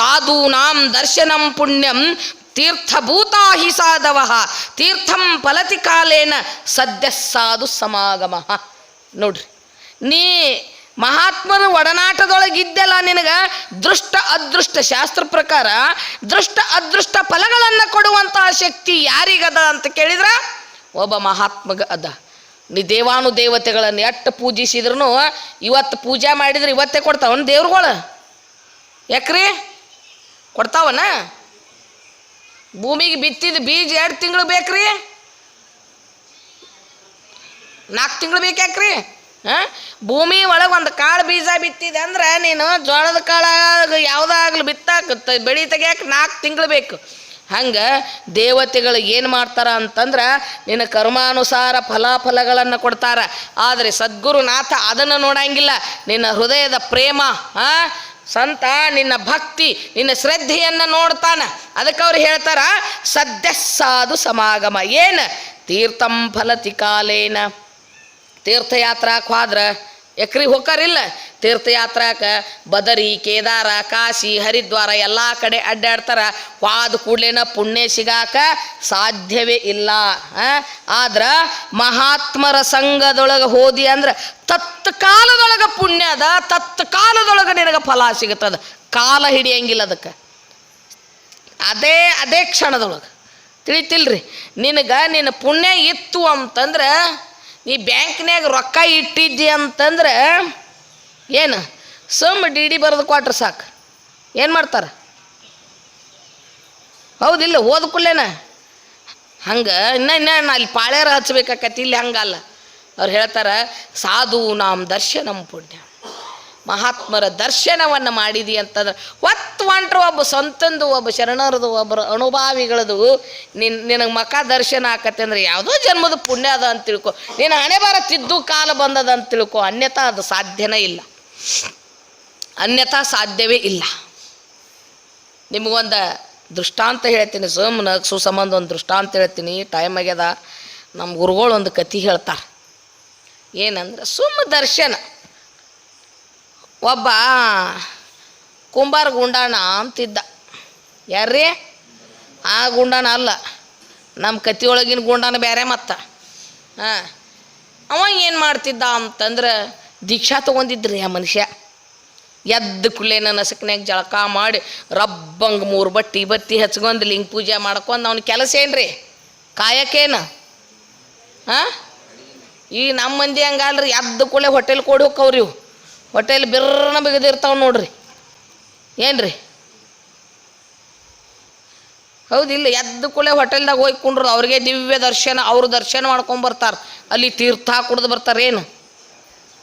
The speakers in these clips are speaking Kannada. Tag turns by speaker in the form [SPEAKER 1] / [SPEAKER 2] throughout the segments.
[SPEAKER 1] ಸಾಧೂನಾಂ ದರ್ಶನಂ ಪುಣ್ಯಂ ತೀರ್ಥಭೂತಾ ಹಿ ಸಾಧವ. ತೀರ್ಥಂ ಫಲತಿ ಕಾಲೇನ ಸದ್ಯ ಸಾಧು ಸಮಾಗಮ. ನೋಡ್ರಿ, ನೀ ಮಹಾತ್ಮರ ಒಡನಾಟದೊಳಗಿದ್ದೆಲ್ಲ ನಿನಗೆ ದೃಷ್ಟ ಅದೃಷ್ಟ ಶಾಸ್ತ್ರ ಪ್ರಕಾರ ದೃಷ್ಟ ಅದೃಷ್ಟ ಫಲಗಳನ್ನು ಕೊಡುವಂತಹ ಶಕ್ತಿ ಯಾರಿಗದ ಅಂತ ಕೇಳಿದ್ರ? ಒಬ್ಬ ಮಹಾತ್ಮಗ ಅದ. ನೀ ದೇವಾನು ದೇವತೆಗಳನ್ನು ಎಷ್ಟು ಪೂಜಿಸಿದ್ರು ಇವತ್ತು ಪೂಜೆ ಮಾಡಿದ್ರೆ ಇವತ್ತೇ ಕೊಡ್ತಾವನು ದೇವ್ರುಗಳು. ಯಾಕ್ರಿ? ಕೊಡ್ತಾವನ? ಭೂಮಿಗೆ ಬಿತ್ತಿದ ಬೀಜ ಎರಡು ತಿಂಗಳು ಬೇಕ್ರಿ? ನಾಲ್ಕು ತಿಂಗಳು ಬೇಕಾಕ್ರಿ ಹಾಂ? ಭೂಮಿ ಒಳಗೆ ಒಂದು ಕಾಳು ಬೀಜ ಬಿತ್ತಿದೆ ಅಂದ್ರೆ ನೀನು ಜೋಳದ ಕಾಳು ಯಾವುದಾಗ್ಲಿ ಬಿತ್ತಾಕ ಬೆಳಿ ತೆಗಿಯಕ್ಕೆ ನಾಲ್ಕು ತಿಂಗಳು ಬೇಕು. ಹಂಗೆ ದೇವತೆಗಳು ಏನು ಮಾಡ್ತಾರ ಅಂತಂದ್ರೆ ನಿನ್ನ ಕರ್ಮಾನುಸಾರ ಫಲಾಫಲಗಳನ್ನು ಕೊಡ್ತಾರ. ಆದರೆ ಸದ್ಗುರುನಾಥ ಅದನ್ನು ನೋಡಂಗಿಲ್ಲ. ನಿನ್ನ ಹೃದಯದ ಪ್ರೇಮ ಆ ಸಂತ ನಿನ್ನ ಭಕ್ತಿ, ನಿನ್ನ ಶ್ರದ್ಧೆಯನ್ನು ನೋಡ್ತಾನ. ಅದಕ್ಕೆ ಅವ್ರು ಹೇಳ್ತಾರ, ಸದ್ಯ ಸಾಧು ಸಮಾಗಮ. ಏನು? ತೀರ್ಥಂ ಫಲತಿ ಕಾಲೇನ. ತೀರ್ಥಯಾತ್ರಾಕ್ ಹೋದ್ರ ಎಕ್ರಿ ಹೋಕಾರಿಲ್ಲ ತೀರ್ಥಯಾತ್ರಾಕ ಬದರಿ, ಕೇದಾರ, ಕಾಶಿ, ಹರಿದ್ವಾರ ಎಲ್ಲ ಕಡೆ ಅಡ್ಡಾಡ್ತಾರ. ವಾದ ಕೂಡಲೇನ ಪುಣ್ಯ ಸಿಗಾಕ ಸಾಧ್ಯವೇ ಇಲ್ಲ. ಆದ್ರೆ ಮಹಾತ್ಮರ ಸಂಘದೊಳಗೆ ಹೋದಿ ಅಂದ್ರೆ ತತ್ಕಾಲದೊಳಗೆ ಪುಣ್ಯ ಅದ, ತತ್ಕಾಲದೊಳಗೆ ನಿನಗೆ ಫಲ ಸಿಗುತ್ತದ. ಕಾಲ ಹಿಡಿಯಂಗಿಲ್ಲ ಅದಕ್ಕೆ. ಅದೇ ಅದೇ ಕ್ಷಣದೊಳಗೆ. ತಿಳಿತಿಲ್ರಿ? ನಿನಗೆ ನಿನ್ನ ಪುಣ್ಯ ಇತ್ತು ಅಂತಂದ್ರೆ, ನೀ ಬ್ಯಾಂಕ್ನ್ಯಾಗ ರೊಕ್ಕ ಇಟ್ಟಿದ್ದಿ ಅಂತಂದ್ರೆ ಏನು? ಸಮ್ ಡಿ ಡಿ ಬರೆದು ಕೊಟ್ರೆ ಸಾಕು. ಏನು ಮಾಡ್ತಾರೆ? ಹೌದಿಲ್ಲ ಹೋದ ಕೂಡಲೇನ? ಹಂಗೆ, ಇನ್ನ ಇನ್ನ ಅಲ್ಲಿ ಪಾಳ್ಯಾರ ಹಚ್ಬೇಕಾಕತಿ ಇಲ್ಲಿ ಹಂಗಲ್ಲ. ಅವ್ರು ಹೇಳ್ತಾರೆ, ಸಾಧು ನಾಮ್ ದರ್ಶನಂ ಪುಣ್ಯ. ಮಹಾತ್ಮರ ದರ್ಶನವನ್ನು ಮಾಡಿದಿ ಅಂತಂದ್ರೆ, ಒತ್ತು ಹೊಂಟ್ರು ಒಬ್ಬ ಸ್ವಂತಂದು, ಒಬ್ಬ ಶರಣರದು, ಒಬ್ಬರು ಅನುಭಾವಿಗಳದು, ನಿನ್, ನಿನಗೆ ಮಕ ದರ್ಶನ ಆಕತ್ತೆ ಅಂದ್ರೆ ಯಾವುದೋ ಜನ್ಮದ ಪುಣ್ಯ ಅದ ಅಂತ ತಿಳ್ಕೊ. ನೀನು ಹಣೆ ಬಾರ ತಿದ್ದು ಕಾಲ ಬಂದದ ಅಂತ ತಿಳ್ಕೊ ಅನ್ಯತಾ ಅದು ಸಾಧ್ಯನೇ ಇಲ್ಲ. ಅನ್ಯತಾ ಸಾಧ್ಯವೇ ಇಲ್ಲ. ನಿಮಗೊಂದು ದೃಷ್ಟಾಂತ ಹೇಳ್ತೀನಿ ಸುಮ್ಮನೆ ಸುಸಂಬಂಧ ಒಂದು ದೃಷ್ಟಾಂತ ಹೇಳ್ತೀನಿ. ಟೈಮ್ ಆಗ್ಯದ ನಮ್ಮ ಗುರುಗಳು ಒಂದು ಕತಿ ಹೇಳ್ತಾರೆ. ಏನಂದ್ರೆ ಸುಮ್ಮ ದರ್ಶನ. ಒಬ್ಬ ಕುಂಬಾರ ಗುಂಡಾಣ ಅಂತಿದ್ದ. ಯಾರ್ರೀ? ಆ ಗುಂಡಾಣ ಅಲ್ಲ ನಮ್ಮ ಕತಿಯೊಳಗಿನ ಗುಂಡಾನ ಬೇರೆ ಮತ್ತ. ಹಾಂ, ಅವ ಏನು ಮಾಡ್ತಿದ್ದ ಅಂತಂದ್ರೆ ದೀಕ್ಷಾ ತೊಗೊಂಡಿದ್ರಿ ಆ ಮನುಷ್ಯ. ಎದ್ದ ಕುಳ್ಳೇನ ನಸಕ್ನ್ಯಾಗ ಜಳಕ ಮಾಡಿ ರಬ್ಬಂಗೆ ಮೂರು ಬಟ್ಟಿ ಬತ್ತಿ ಹಚ್ಕೊಂಡು ಲಿಂಗ ಪೂಜೆ ಮಾಡ್ಕೊಂಡು ಅವ್ನ ಕೆಲಸ ಏನ್ರಿ? ಕಾಯಕೇನ? ಹಾಂ ಈ ನಮ್ಮ ಮಂದಿ ಹಂಗಲ್ರಿ, ಎದ್ದ ಕೂಳೆ ಹೋಟೆಲ್ ಕೊಡಿ ಹೋಕ್ಕವ್ರಿ ಇವು. ಹೋಟೆಲ್ ಬಿರ್ರನ ಬಿಗದಿರ್ತಾವ ನೋಡ್ರಿ. ಏನ್ರಿ? ಹೌದಿಲ್ಲ ಎದ್ದ ಕೂಳೆ ಹೋಟೆಲ್ದಾಗ ಹೋಗಿ ಕುಂಡ್ರು ಅವ್ರಿಗೆ ದಿವ್ಯ ದರ್ಶನ, ಅವ್ರ ದರ್ಶನ ಮಾಡ್ಕೊಂಬರ್ತಾರೆ ಅಲ್ಲಿ ತೀರ್ಥ ಕುಡ್ದು ಬರ್ತಾರೆ ಏನು?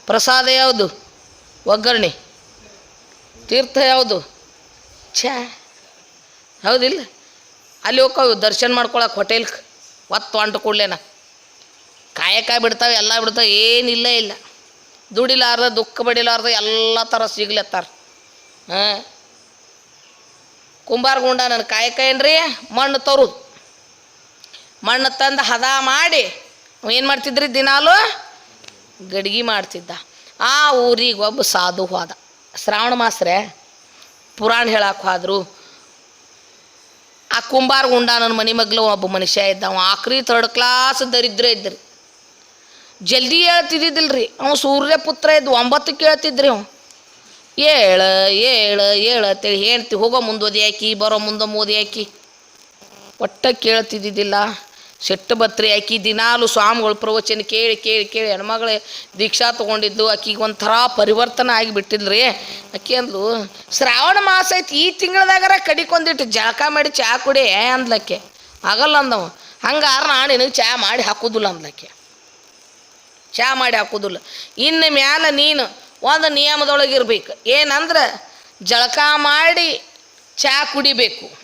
[SPEAKER 1] ಪ್ರಸಾದ ಯಾವುದು? ಒಗ್ಗರಣೆ. ತೀರ್ಥ ಯಾವುದು? ಛ, ಹೌದಿಲ್ಲ. ಅಲ್ಲಿ ಹೋಗ್ಕವು ದರ್ಶನ ಮಾಡ್ಕೊಳಕ್ಕೆ ಹೋಟೆಲ್ಗೆ ಒತ್ತು ಅಂಟು ಕೂಡ್ಲೇನ. ಕಾಯಕ ಬಿಡ್ತಾವೆ, ಎಲ್ಲ ಬಿಡ್ತಾವೆ ಏನಿಲ್ಲ ಇಲ್ಲ ದುಡಿಲಾರ್ದ, ದುಃಖ ಬಡಿಲಾರ್ದ ಎಲ್ಲ ಥರ ಸಿಗ್ಲತ್ತಾರ. ಹಾಂ. ಕುಂಬಾರ ಗುಂಡ ನನ್ನ ಕಾಯಕ ಏನ್ರಿ? ಮಣ್ಣು ತರು. ಮಣ್ಣು ತಂದು ಹದ ಮಾಡಿ ಏನು ಮಾಡ್ತಿದ್ರಿ ದಿನಾಲು? ಗಡ್ಗೆ ಮಾಡ್ತಿದ್ದ. ಆ ಊರಿಗೆ ಒಬ್ಬ ಸಾಧು ಹೋದ. ಶ್ರಾವಣ ಮಾಸ್ರೆ, ಪುರಾಣ ಹೇಳಕ್ಕೆ ಹೋದ್ರು. ಆ ಕುಂಬಾರ ಗುಂಡ ನನ್ನ ಮನೆ ಮಗ್ಲು ಒಬ್ಬ ಮನುಷ್ಯ ಇದ್ದ ಅವ ಆಕ್ರಿ ಥರ್ಡ್ ಕ್ಲಾಸ್ ದರಿದ್ರ ಇದ್ರಿ. ಜಲ್ದಿ ಹೇಳ್ತಿದ್ದಿದ್ದಿಲ್ರಿ. ಅವ ಸೂರ್ಯ ಪುತ್ರ ಇದ್ದು ಒಂಬತ್ತು ಕೇಳ್ತಿದ್ರಿ ಅವ. ಏಳ ಏಳ ಏಳ ಅಂತೇಳಿ ಹೇಳ್ತಿ. ಹೋಗೋ ಮುಂದೋದಿ ಹಾಕಿ ಬರೋ ಮುಂದೆ ಮೋದಿ ಹಾಕಿ ಒಟ್ಟ ಕೇಳ್ತಿದ್ದಿದ್ದಿಲ್ಲ. ಸೆಟ್ಟು ಬತ್ರಿ, ಆಕಿ ದಿನಾಲು ಸ್ವಾಮಿಗಳ ಪ್ರವಚನ ಕೇಳಿ ಕೇಳಿ ಕೇಳಿ ಹೆಣ್ಮಗಳೇ ದೀಕ್ಷಾ ತೊಗೊಂಡಿದ್ದು, ಆಕಿಗೆ ಒಂಥರ ಪರಿವರ್ತನೆ ಆಗಿಬಿಟ್ಟಿದ್ರಿ. ಆಕಿ ಅಂದ್ಲು, ಶ್ರಾವಣ ಮಾಸ ಐತಿ, ಈ ತಿಂಗಳದಾಗರ ಕಡಿಕೊಂದಿಟ್ಟು ಜಳಕ ಮಾಡಿ ಚಹಾ ಕುಡಿ ಅಂದ್ಲಕ್ಕೆ. ಆಗಲ್ಲ ಅಂದವ. ಹಂಗಾರ ನಾನು ನಿನಗೆ ಚಹಾ ಮಾಡಿ ಹಾಕೋದಿಲ್ಲ ಅಂದ್ಲಕ್ಕೆ. ಚಹಾ ಮಾಡಿ ಹಾಕೋದಿಲ್ಲ. ಇನ್ನು ಮ್ಯಾಲೆ ನೀನು ಒಂದು ನಿಯಮದೊಳಗೆ ಇರ್ಬೇಕು. ಏನಂದ್ರೆ ಜಳಕ ಮಾಡಿ ಚಹಾ ಕುಡಿಬೇಕು.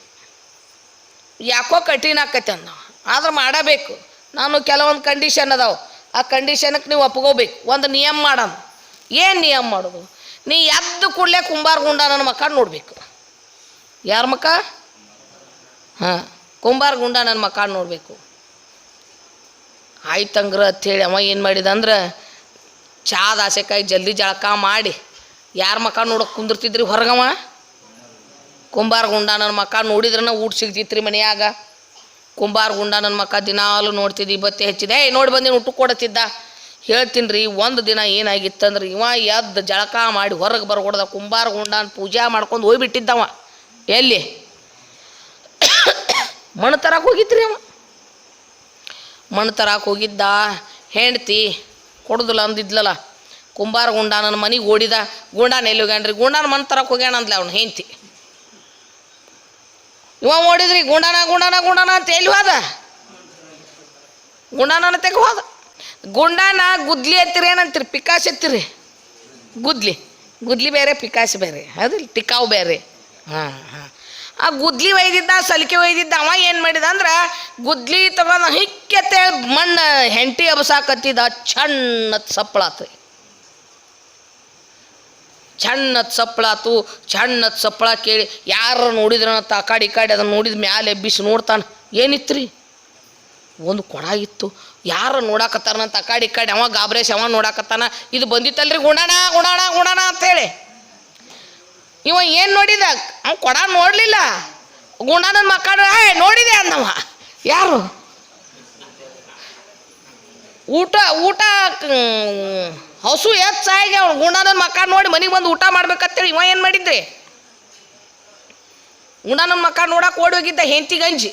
[SPEAKER 1] ಯಾಕೋ ಕಠಿಣ ಆಕೈತೆ ಅಂದ ಆದ್ರೆ ಮಾಡಬೇಕು. ನಾನು ಕೆಲವೊಂದು ಕಂಡೀಷನ್ ಅದಾವೆ. ಆ ಕಂಡೀಷನಕ್ಕೆ ನೀವು ಒಪ್ಕೋಬೇಕು. ಒಂದು ನಿಯಮ ಮಾಡೋಣ ಏನು ನಿಯಮ ಮಾಡೋದು? ನೀ ಎದ್ದು ಕೂಡಲೇ ಕುಂಬಾರ ಗುಂಡ ನನ್ನ ಮಕ್ಕ ನೋಡಬೇಕು. ಯಾರ ಮಕ್ಕ ಹಾಂ, ಕುಂಬಾರ ಗುಂಡ ನನ್ನ ಮಕ್ಕ ನೋಡಬೇಕು. ಆಯ್ತಂಗ್ರ ಅಂಥೇಳಿ ಅವ ಏನು ಮಾಡಿದಂದ್ರೆ ಚಾದ ಆಸೆಕಾಯಿ ಜಲ್ದಿ ಜಳಕ ಮಾಡಿ ಯಾರ ಮಕ್ಕ ನೋಡೋಕೆ ಕುಂದಿರ್ತಿದ್ರಿ ಹೊರಗವ? ಕುಂಬಾರ ಗುಂಡ ನನ್ನ ಮಕ್ಕ ನೋಡಿದ್ರನ ಊಟ ಸಿಗ್ತಿತ್ತು ರೀ ಮನ್ಯಾಗ. ಕುಂಬಾರ ಗುಂಡ ನನ್ನ ಮಕ್ಕ ದಿನಾಲು ನೋಡ್ತಿದ್ದಿ ಬತ್ತೆ ಹೆಚ್ಚಿದೆ. ಏ ನೋಡಿ ಬಂದಿನ ಊಟ ಕೊಡತ್ತಿದ್ದ. ಹೇಳ್ತೀನಿ ರೀ ಒಂದು ದಿನ ಏನಾಗಿತ್ತಂದ್ರೆ ಇವ ಎದ್ದು ಜಳಕ ಮಾಡಿ ಹೊರಗೆ ಬರ್ಕೊಡ್ದ ಕುಂಬಾರ ಗುಂಡನ ಪೂಜೆ ಮಾಡ್ಕೊಂಡು ಹೋಗ್ಬಿಟ್ಟಿದ್ದವ. ಎಲ್ಲಿ? ಮಣ್ಣು ತರಕ್ಕೆ ಹೋಗಿದ್ರಿ ಅವ. ಮಣ್ಣು ತರಕ್ಕೆ ಹೋಗಿದ್ದ. ಹೆಂಡ್ತಿ ಕೊಡೋದಿಲ್ಲ ಅಂದಿದ್ಲಲ್ಲ, ಕುಂಬಾರ ಗುಂಡ ನನ್ನ ಮನೆಗೆ ಓಡಿದ. ಗುಂಡಾನ ಎಲ್ಲಿ ಹೋಗ್ಯಾನ್ರಿ? ಗುಂಡಾನ ಮಣ್ಣು ತರಕ್ಕೆ ಹೋಗ್ಯಾನ ಅಂದ್ಲ ಅವ್ನು ಹೆಂಡ್ತಿ. ಇವ ಓಡಿದ್ರಿ ಗುಂಡಾನ ಗುಂಡಾನ ಗುಂಡಾನ ಅಂತ ಎಲ್ಲಿ ಹೋದ? ಗುಂಡಾನ ತೆಗೆ ಹೋದ. ಗುಂಡನ ಗುದ್ಲಿ ಎತ್ತಿರಿ ಏನಂತೀರಿ? ಪಿಕಾಸ್ ಎತ್ತಿರಿ? ಗುದ್ಲಿ. ಗುದ್ಲಿ ಬೇರೆ, ಪಿಕಾಸ್ ಬೇರೆ. ಹೌದಿಲ್ಲ ಟಿಕಾವ್ ಬೇರೆ. ಹಾಂ ಹಾಂ. ಆ ಗುದ್ಲಿ ಒಯ್ದಿದ್ದ, ಸಲಿಕೆ ಒಯ್ದಿದ್ದ, ಅವ ಏನು ಮಾಡಿದ ಅಂದ್ರೆ ಗುದ್ಲಿ ತಗೊಂಡು ಹಿಕ್ಕತ್ತೇಳಿ ಮಣ್ಣು ಹೆಂಟಿ ಅಬಸಾಕತ್ತಿದ್ದ ಚಣ್ಣ ಸಪ್ಪಳಾತು ಚಣ್ಣತ್ ಸಪ್ಪಳಾತು ಚಣ್ಣತ್ ಸಪ್ಪಳ ಕೇಳಿ ಯಾರು ನೋಡಿದ್ರನ ಆ ಕಾಡಿ ಕಾಡಿ ಅದನ್ನು ನೋಡಿದ ಮ್ಯಾಲೆ ಎಬ್ಬಿಸಿ ನೋಡ್ತಾನೆ. ಏನಿತ್ರಿ? ಒಂದು ಕೊಡ ಇತ್ತು. ಯಾರು ನೋಡಾಕತ್ತಾರಂತ ಆ ಕಾಡಿ ಕಾಡಿ? ಅವ ಗಾಬ್ರೇಶ್, ಅವ ನೋಡಾಕತ್ತಾನ. ಇದು ಬಂದಿತ್ತಲ್ರಿ? ಗುಣಣ ಗುಣಣ ಗುಣಣ ಅಂತೇಳಿ. ಇವ ಏನು ನೋಡಿದ? ಅವ ಕೊಡ ನೋಡಲಿಲ್ಲ. ಗುಣನ ಮಕ್ಕಳ ನೋಡಿದೆ ಅಂದವ. ಯಾರು? ಊಟ ಊಟ ಹಸು ಹೆಚ್ಚಾಗಿ ಅವ್ನು ಗುಣನ ಮಕ್ಕ ನೋಡಿ ಮನೆಗೆ ಬಂದು ಊಟ ಮಾಡ್ಬೇಕಂತೇಳಿ ಇವ ಏನು ಮಾಡಿದ್ರಿ? ಗುಣನ ಮಕ್ಕ ನೋಡಕ್ಕೆ ಓಡಿ ಹೋಗಿದ್ದ ಹೆಂಡತಿ ಗಂಜಿ.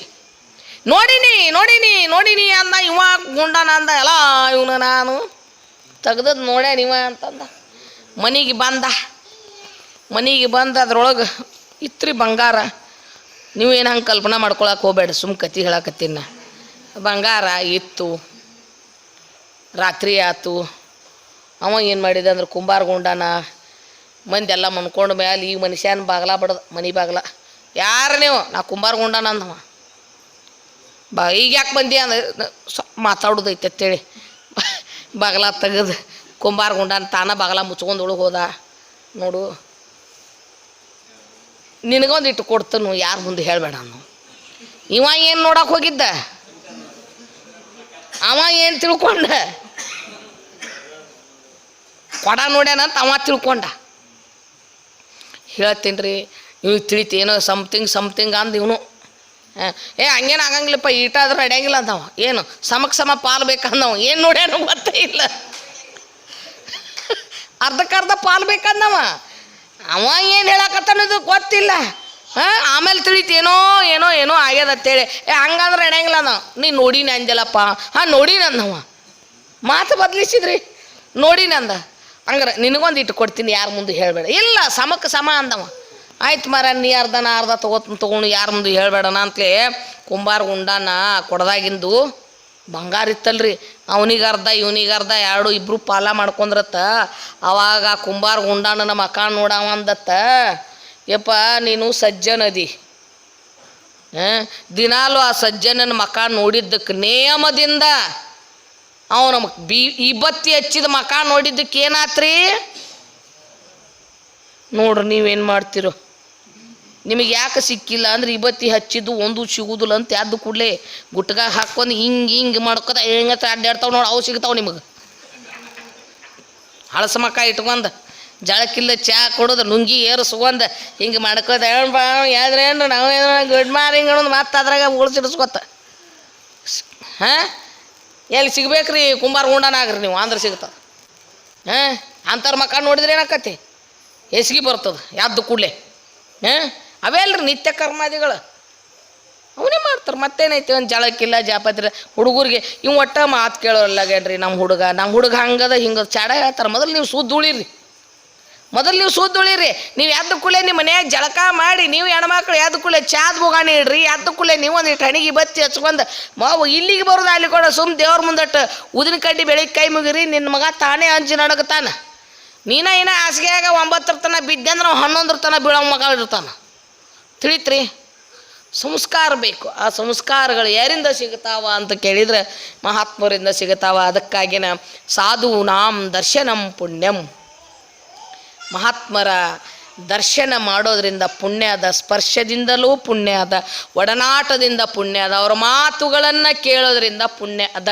[SPEAKER 1] ನೋಡಿನಿ ನೋಡಿನಿ ನೋಡಿನಿ ಅಂದ, ಇವ ಗುಂಡನ ಅಂದ ಎಲ್ಲ ಇವನು ನಾನು ತೆಗ್ದದ್ದು ನೋಡ್ಯಾನ ಇವ ಅಂತಂದ. ಮನೆಗೆ ಬಂದ. ಮನೆಗೆ ಬಂದ, ಅದ್ರೊಳಗೆ ಇತ್ರಿ ಬಂಗಾರ. ನೀವು ಏನು ಹಂಗೆ ಕಲ್ಪನೆ ಮಾಡ್ಕೊಳಕ್ಕೆ ಹೋಗ್ಬೇಡ ಸುಮ್ ಕತಿ ಹೇಳಕತ್ತೀನಿ ಬಂಗಾರ ಇತ್ತು, ರಾತ್ರಿ ಆತು ಅವ ಏನು ಮಾಡಿದ ಅಂದ್ರೆ ಕುಂಬಾರ ಗುಂಡನ ಮಂದಿ ಎಲ್ಲ ಮನ್ಕೊಂಡು ಮ್ಯಾಲೆ ಈ ಮನುಷ್ಯನ ಬಾಗ್ಲ ಬಡ್ದ, ಮನೆ ಬಾಗ್ಲ. ಯಾರು ನೀವು? ನಾ ಕುಂಬಾರ ಗುಂಡನ ಅಂದವ ಬಾ, ಈಗ ಯಾಕೆ ಬಂದಿ ಅಂದ್ರೆ ಮಾತಾಡೋದೈತೆ ಅಂತೇಳಿ. ಬಾಗ್ಲ ತೆಗೆದು ಕುಂಬಾರ ಗುಂಡನ ತಾನ ಬಾಗ್ಲ ಮುಚ್ಕೊಂಡು ಒಳಗೆ ಹೋದ. ನೋಡು. ನಿನಗೊಂದು ಇಟ್ಟು ಕೊಡ್ತನು, ಯಾರು ಮುಂದೆ ಹೇಳಬೇಡ ಅನ್ನು ಇವ ಏನು ನೋಡಕ್ಕೆ ಹೋಗಿದ್ದ? ಅವ ಏನು ತಿಳ್ಕೊಂಡ? ಕೊಡ ನೋಡ್ಯಾನಂತ ಅವ ತಿಳ್ಕೊಂಡ. ಹೇಳ್ತೀನಿ ರೀ ಇವ್ ತಿಳಿತು ಏನೋ ಸಮ್ಥಿಂಗ್ ಸಮಥಿಂಗ್ ಅಂದ ಇವನು. ಏ, ಹಂಗೇನು ಆಗಂಗಿಲ್ಲಪ್ಪ ಈಟಾದ್ರೂ ಆದ್ರೆ ನಡೆಯಂಗಿಲ್ಲ ಅಂದವ. ಏನು ಸಮಕ್ಕೆ ಸಮ ಪಾಲು ಬೇಕಂದವ. ಏನು ನೋಡ್ಯಾನು ಗೊತ್ತೇ ಇಲ್ಲ. ಅರ್ಧಕ್ಕರ್ಧ ಪಾಲು ಬೇಕಂದವ. ಅವ ಏನು ಹೇಳಕತ್ತಾನದು ಗೊತ್ತಿಲ್ಲ. ಹಾಂ, ಆಮೇಲೆ ತಿಳಿತು, ಏನೋ ಏನೋ ಏನೋ ಆಗ್ಯದ ಅಂತೇಳಿ. ಏ, ಹಂಗಂದ್ರೆ ನಡೆಯಂಗಿಲ್ಲ ನಾವು ನೀ ನೋಡಿನ ಅಂಜಲಪ್ಪ. ಹಾಂ, ನೋಡಿನ ಅಂದವ. ಮಾತು ಬದಲಿಸಿದ್ರಿ. ನೋಡಿನಂದ ಹಂಗಾರೆ ನಿನಗೊಂದು ಇಟ್ಟು ಕೊಡ್ತೀನಿ, ಯಾರ ಮುಂದೆ ಹೇಳಬೇಡ. ಇಲ್ಲ, ಸಮಕ್ಕೆ ಸಮ ಅಂದವ. ಆಯ್ತು ಮರ ನೀ ಅರ್ಧ ನಾ ಅರ್ಧ ತಗೋತ ತೊಗೊಂಡು ಯಾರ ಮುಂದೆ ಹೇಳಬೇಡಣ ಅಂತಲೇ ಕುಂಬಾರ ಗುಂಡಾನ ಕೊಡದಾಗಿಂದು ಬಂಗಾರ ಇತ್ತಲ್ರಿ. ಅವನಿಗೆ ಅರ್ಧ, ಇವನಿಗೆ ಅರ್ಧ, ಎರಡು ಇಬ್ಬರು ಪಾಲ ಮಾಡ್ಕೊಂಡ್ರತ್ತ. ಅವಾಗ ಕುಂಬಾರ ಗುಂಡನ ಮಕ ನೋಡವ ಅಂದತ್ತ. ಯಪ್ಪ, ನೀನು ಸಜ್ಜನದಿ ಹಾಂ ದಿನಾಲು ಆ ಸಜ್ಜನನ ಮಕ ನೋಡಿದ್ದಕ್ಕೆ ನೇಮದಿಂದ ನಮಗೆ ಬಿ ಇಬತ್ತಿ ಹಚ್ಚಿದ ಮಕ ನೋಡಿದ್ದಕ್ಕೆ ಏನಾತ್ರಿ? ನೋಡ್ರಿ ನೀವೇನು ಮಾಡ್ತಿರೋ. ನಿಮಗೆ ಯಾಕೆ ಸಿಕ್ಕಿಲ್ಲ ಅಂದ್ರೆ ಇಬತ್ತಿ ಹಚ್ಚಿದ್ದು ಒಂದು ಸಿಗುದಿಲ್ಲ ಅಂತ ಎದ್ದು ಕೂಡಲೇ ಗುಟ್ಗ ಹಾಕ್ಕೊಂಡು ಹಿಂಗೆ ಹಿಂಗೆ ಮಾಡ್ಕೊತ ಹೆಂಗ ಅಡ್ಡಾಡ್ತಾವ ನೋಡಿ, ಅವು ಸಿಗ್ತಾವ ನಿಮಗೆ. ಹಳಸ ಮಕ್ಕ ಇಟ್ಕೊಂಡ ಜಳಕ್ಕಿಲ್ಲ ಚಾ ಕೊಡೋದು ನುಂಗಿ ಏರಿಸ್ಕೊಂಡ ಹಿಂಗೆ ಮಾಡ್ಕೋತ ಯಾವ್ದ್ರೇನ್ರಿ ನಾವು ಗುಡ್ ಮಾರ್ನಿಂಗ್ ಅನ್ನೋದು ಮತ್ತೆ ಅದ್ರಾಗ ಉಳಿಸಿಡಿಸ್ಕೊತ. ಹಾಂ? ಎಲ್ಲಿ ಸಿಗ್ಬೇಕ್ರಿ ಕುಂಬಾರ ಗುಂಡನಾಗ್ರಿ ನೀವು? ಅಂದ್ರೆ ಸಿಗ್ತದೆ ಹಾಂ? ಅಂಥವ್ರ ಮಕ್ಕ ನೋಡಿದ್ರೆ ಏನಾಕತಿ ಹೆಸ್ಗಿ ಬರ್ತದೆ, ಯಾವ್ದು ಕೂಡಲೇ. ಹಾಂ? ಅವೇ ಅಲ್ರಿ ನಿತ್ಯ ಕರ್ಮಾದಿಗಳು. ಅವನೇ ಮಾಡ್ತಾರೆ, ಮತ್ತೇನೈತಿ? ಒಂದು ಜಳಕ್ಕಿಲ್ಲ ಜಾಪತ್ರಿ. ಹುಡುಗರಿಗೆ, ಇವ್ ಒಟ್ಟ ಮಾತು ಕೇಳೋಲ್ಲಾಗ್ಯಾಡ್ರಿ ನಮ್ಮ ಹುಡುಗ? ನಮ್ಮ ಹುಡುಗ ಹಂಗದ ಹಿಂಗದ. ಚಾಡ ಹೇಳ್ತಾರೆ, ಮೊದಲು ನೀವು ಸುದ್ದ ಉಳಿರಿ ಮೊದಲು ನೀವು ಸೂದ್ ಉಳಿರಿ. ನೀವು ಯಾವ್ದು ಕುಲೆ ನಿಮ್ಮ ಮನ್ಯಾಗ ಜಳಕ ಮಾಡಿ, ನೀವು ಹೆಣ್ಮಕ್ಳು ಎದ್ದ ಕುಲೆ ಚಾದ್ ಬೋಗಾಣಿ ಇಡ್ರಿ ಯಾವ್ದು ಕುಲೆ ನೀವು ಒಂದು ಹಣಿಗೆ ಬತ್ತಿ ಹಚ್ಕೊಂಡು ಮಾವು ಇಲ್ಲಿಗೆ ಬರೋದು ಅಲ್ಲಿ ಕೂಡ ಸುಮ್ ದೇವ್ರ ಮುಂದಟ್ಟು ಉದಿನ ಕಡ್ಡಿ ಬೆಳಿಗ್ಗೆ ಕೈ ಮುಗಿರಿ, ನಿನ್ನ ಮಗ ತಾನೇ ಅಂಜಿ ನಡಗತಾನ. ನೀನ ಏನ ಹಾಸಿಗೆಯಾಗ ಒಂಬತ್ತರ ತನ ಬಿದ್ದಂದ್ರೆ ನಾವು ಹನ್ನೊಂದರ ತನ ಬೀಳೋ ಮಗ ಇರ್ತಾನ. ತಿಳಿತ್ರಿ? ಸಂಸ್ಕಾರ ಬೇಕು. ಆ ಸಂಸ್ಕಾರಗಳು ಯಾರಿಂದ ಸಿಗುತ್ತಾವ ಅಂತ ಕೇಳಿದ್ರೆ ಮಹಾತ್ಮರಿಂದ ಸಿಗುತ್ತಾವ ಅದಕ್ಕಾಗಿನ ಸಾಧು ನಾಂ ದರ್ಶನಂ ಪುಣ್ಯಂ. ಮಹಾತ್ಮರ ದರ್ಶನ ಮಾಡೋದರಿಂದ ಪುಣ್ಯ ಅದ ಸ್ಪರ್ಶದಿಂದಲೂ ಪುಣ್ಯ ಅದ ಒಡನಾಟದಿಂದ ಪುಣ್ಯ ಅದ ಅವ್ರ ಮಾತುಗಳನ್ನು ಕೇಳೋದರಿಂದ ಪುಣ್ಯ ಅದ?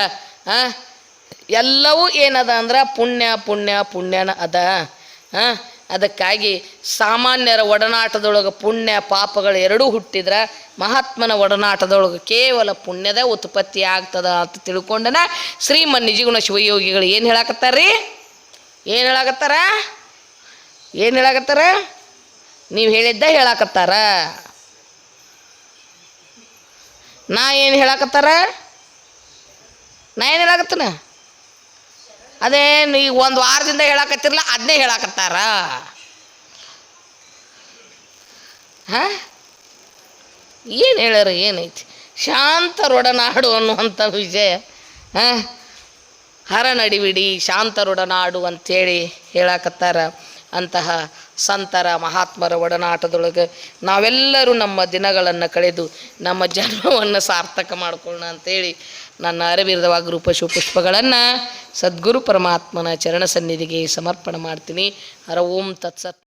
[SPEAKER 1] ಎಲ್ಲವೂ ಏನದ ಅಂದ್ರೆ ಪುಣ್ಯ ಪುಣ್ಯ, ಪುಣ್ಯನ ಅದ? ಅದಕ್ಕಾಗಿ ಸಾಮಾನ್ಯರ ಒಡನಾಟದೊಳಗೆ ಪುಣ್ಯ ಪಾಪಗಳು ಎರಡೂ ಹುಟ್ಟಿದ್ರೆ ಮಹಾತ್ಮನ ಒಡನಾಟದೊಳಗೆ ಕೇವಲ ಪುಣ್ಯದ ಉತ್ಪತ್ತಿ ಆಗ್ತದ ಅಂತ ತಿಳ್ಕೊಂಡನ ಶ್ರೀಮನ್ ನಿಜಗುಣ ಶಿವಯೋಗಿಗಳು ಏನು ಹೇಳಾಕತ್ತಾರ್ರಿ ಏನು ಹೇಳಕತ್ತಾರ ಏನು ಹೇಳಕತ್ತಾರ? ನೀವು ಹೇಳಿದ್ದ ಹೇಳಕತ್ತಾರ. ನಾ ಏನು ಹೇಳಕತ್ತಾರ? ನಾ ಏನು ಹೇಳಕತ್ತನ? ಅದೇ ಈಗ ಒಂದು ವಾರದಿಂದ ಹೇಳಕತ್ತಿರಲ್ಲ ಅದನ್ನೇ ಹೇಳಕತ್ತಾರ. ಹಾಂ? ಏನು ಹೇಳ್ಯಾರ, ಏನೈತಿ? ಶಾಂತ ಶಾಂತರೊಡನಾಡು ಅನ್ನುವಂಥ ವಿಷಯ. ಹಾಂ? ಹರನಡಿವಿಡಿ ಶಾಂತರೊಡನಾಡು ಅಂಥೇಳಿ ಹೇಳಕತ್ತಾರ. ಅಂತಹ ಸಂತರ ಮಹಾತ್ಮರ ಒಡನಾಟದೊಳಗೆ ನಾವೆಲ್ಲರೂ ನಮ್ಮ ದಿನಗಳನ್ನು ಕಳೆದು ನಮ್ಮ ಜನ್ಮವನ್ನು ಸಾರ್ಥಕ ಮಾಡಿಕೊಳ್ಳೋಣ ಅಂತೇಳಿ ನನ್ನ ಅರವಿರದವಾಗ ರೂಪ ಶಿವಪುಷ್ಪಗಳನ್ನು ಸದ್ಗುರು ಪರಮಾತ್ಮನ ಚರಣ ಸನ್ನಿಧಿಗೆ ಸಮರ್ಪಣೆ ಮಾಡ್ತೀನಿ. ಹರ ಓಂ ತತ್ಸತ್.